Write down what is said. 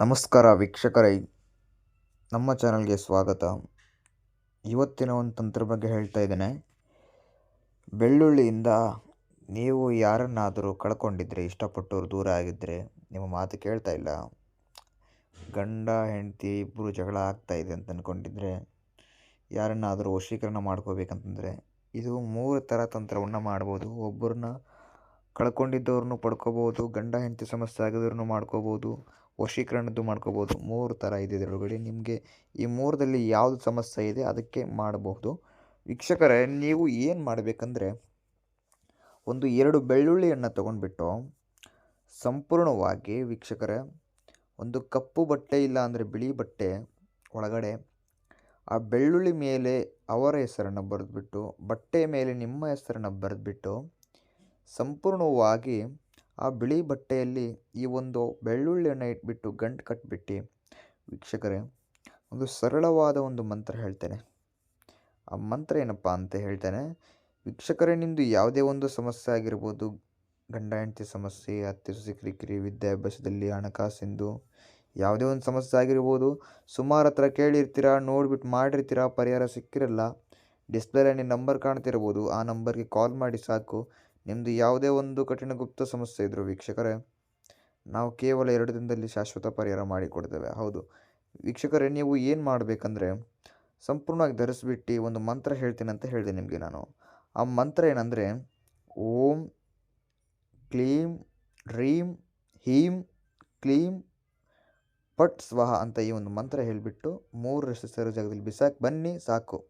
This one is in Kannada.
ನಮಸ್ಕಾರ ವೀಕ್ಷಕರೇ, ನಮ್ಮ ಚಾನಲ್ಗೆ ಸ್ವಾಗತ. ಇವತ್ತಿನ ಒಂದು ತಂತ್ರ ಬಗ್ಗೆ ಹೇಳ್ತಾ ಇದ್ದೇನೆ. ಬೆಳ್ಳುಳ್ಳಿಯಿಂದ ನೀವು ಯಾರನ್ನಾದರೂ ಕಳ್ಕೊಂಡಿದ್ರೆ, ಇಷ್ಟಪಟ್ಟವ್ರು ದೂರ ಆಗಿದ್ದರೆ ನಿಮ್ಮ ಮಾತು ಕೇಳ್ತಾ ಇಲ್ಲ. ಗಂಡ, ಹೆಂಡತಿ ಇಬ್ಬರು ಜಗಳ ಆಗ್ತಾ ಇದೆ ಅಂತ ಅಂದ್ಕೊಂಡಿದ್ದರೆ ಯಾರನ್ನಾದರೂ ವಶೀಕರಣ ಮಾಡ್ಕೋಬೇಕಂತಂದರೆ ಇದು ಮೂರು ಥರ ತಂತ್ರವನ್ನು ಮಾಡ್ಬೋದು. ಒಬ್ಬರನ್ನ ಕಳ್ಕೊಂಡಿದ್ದವ್ರನ್ನೂ ಪಡ್ಕೋಬೋದು, ಗಂಡ, ಹೆಂಡತಿ ಸಮಸ್ಯೆ ಆಗಿದ್ರೂ ಮಾಡ್ಕೋಬೋದು ವಶೀಕರಣದ್ದು ಮಾಡ್ಕೋಬೋದು. ಮೂರು ಥರ ಇದೆ ಇದರೊಳಗಡೆ. ನಿಮಗೆ ಈ ಮೂರದಲ್ಲಿ ಯಾವುದು ಸಮಸ್ಯೆ ಇದೆ ಅದಕ್ಕೆ ಮಾಡಬಹುದು. ವೀಕ್ಷಕರೇ, ನೀವು ಏನು ಮಾಡಬೇಕಂದ್ರೆ, ಒಂದು ಎರಡು ಬೆಳ್ಳುಳ್ಳಿಯನ್ನು ತೊಗೊಂಡ್ಬಿಟ್ಟು ಸಂಪೂರ್ಣವಾಗಿ ವೀಕ್ಷಕರೇ, ಒಂದು ಕಪ್ಪು ಬಟ್ಟೆ ಇಲ್ಲ ಅಂದರೆ ಬಿಳಿ ಬಟ್ಟೆ ಒಳಗಡೆ ಆ ಬೆಳ್ಳುಳ್ಳಿ ಮೇಲೆ ಅವರ ಹೆಸರನ್ನು ಬರೆದ್ಬಿಟ್ಟು, ಬಟ್ಟೆ ಮೇಲೆ ನಿಮ್ಮ ಹೆಸರನ್ನು ಬರೆದ್ಬಿಟ್ಟು, ಸಂಪೂರ್ಣವಾಗಿ ಆ ಬಿಳಿ ಬಟ್ಟೆಯಲ್ಲಿ ಈ ಒಂದು ಬೆಳ್ಳುಳ್ಳಿಯನ್ನು ಇಟ್ಬಿಟ್ಟು ಗಂಟು ಕಟ್ಟಿಬಿಟ್ಟು ವೀಕ್ಷಕರೇ, ಒಂದು ಸರಳವಾದ ಒಂದು ಮಂತ್ರ ಹೇಳ್ತೇನೆ. ಆ ಮಂತ್ರ ಏನಪ್ಪ ಅಂತ ಹೇಳ್ತೇನೆ, ವೀಕ್ಷಕರೇ ನಿಮ್ಮದು ಯಾವುದೇ ಒಂದು ಸಮಸ್ಯೆ ಆಗಿರ್ಬೋದು, ಗಂಡ, ಹೆಂಡತಿ ಸಮಸ್ಯೆ, ಅತ್ತೆ, ಸೊಸೆ, ಕಿರಿಕಿರಿ, ವಿದ್ಯಾಭ್ಯಾಸದಲ್ಲಿ ಹಣಕಾಸಿಂದು ಯಾವುದೇ ಒಂದು ಸಮಸ್ಯೆ ಆಗಿರ್ಬೋದು, ಸುಮಾರು ಹತ್ರ ಕೇಳಿರ್ತೀರ, ನೋಡಿಬಿಟ್ಟು ಮಾಡಿರ್ತೀರ, ಪರಿಹಾರ ಸಿಕ್ಕಿರಲ್ಲ ಡಿಸ್ಪ್ಲೇಲಿ ನಿಮ್ಮ ನಂಬರ್ ಕಾಣ್ತಿರ್ಬೋದು, ಆ ನಂಬರ್ಗೆ ಕಾಲ್ ಮಾಡಿ ಸಾಕು ನಿಮ್ಮದು ಯಾವುದೇ ಒಂದು ಕಠಿಣ ಗುಪ್ತ ಸಮಸ್ಯೆ ಇದ್ದರೂ ವೀಕ್ಷಕರೇ, ನಾವು ಕೇವಲ ಎರಡು ದಿನದಲ್ಲಿ ಶಾಶ್ವತ ಪರಿಹಾರ ಮಾಡಿಕೊಡ್ತೇವೆ. ಹೌದು, ವೀಕ್ಷಕರೇ, ನೀವು ಏನು ಮಾಡಬೇಕಂದ್ರೆ ಸಂಪೂರ್ಣವಾಗಿ ಧರಿಸ್ಬಿಟ್ಟು ಒಂದು ಮಂತ್ರ ಹೇಳ್ತೀನಿ ಅಂತ ಹೇಳಿದೆ ನಿಮಗೆ ನಾನು. ಆ ಮಂತ್ರ ಏನಂದರೆ, ಓಂ ಕ್ಲೀಂ ರೀಂ ಹೀಂ ಕ್ಲೀಂ ಪಟ್ ಸ್ವಹ ಅಂತ ಈ ಒಂದು ಮಂತ್ರ ಹೇಳಿಬಿಟ್ಟು ಮೂರು ಸೇರೋ ಜಾಗದಲ್ಲಿ ಬಿಸಾಕಿ ಬನ್ನಿ, ಸಾಕು.